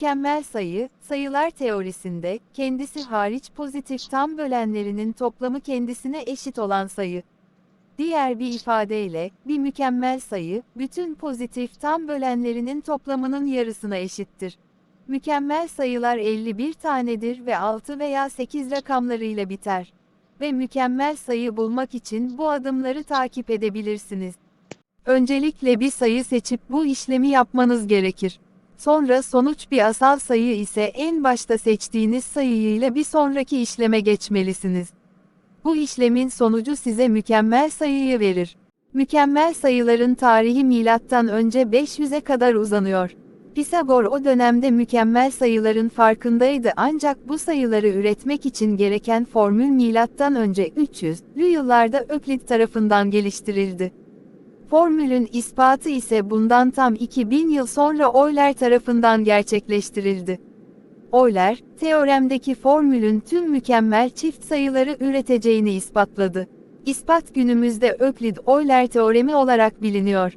Mükemmel sayı, sayılar teorisinde, kendisi hariç pozitif tam bölenlerinin toplamı kendisine eşit olan sayı. Diğer bir ifadeyle, bir mükemmel sayı, bütün pozitif tam bölenlerinin toplamının yarısına eşittir. Mükemmel sayılar 51 tanedir ve 6 veya 8 rakamlarıyla biter. Ve mükemmel sayı bulmak için bu adımları takip edebilirsiniz. Öncelikle bir sayı seçip bu işlemi yapmanız gerekir. Sonra sonuç bir asal sayı ise en başta seçtiğiniz sayıyla bir sonraki işleme geçmelisiniz. Bu işlemin sonucu size mükemmel sayıyı verir. Mükemmel sayıların tarihi milattan önce 500'e kadar uzanıyor. Pisagor o dönemde mükemmel sayıların farkındaydı ancak bu sayıları üretmek için gereken formül milattan önce 300'lü yıllarda Öklit tarafından geliştirildi. Formülün ispatı ise bundan tam 2000 yıl sonra Euler tarafından gerçekleştirildi. Euler, teoremdeki formülün tüm mükemmel çift sayıları üreteceğini ispatladı. İspat günümüzde Öklid-Euler teoremi olarak biliniyor.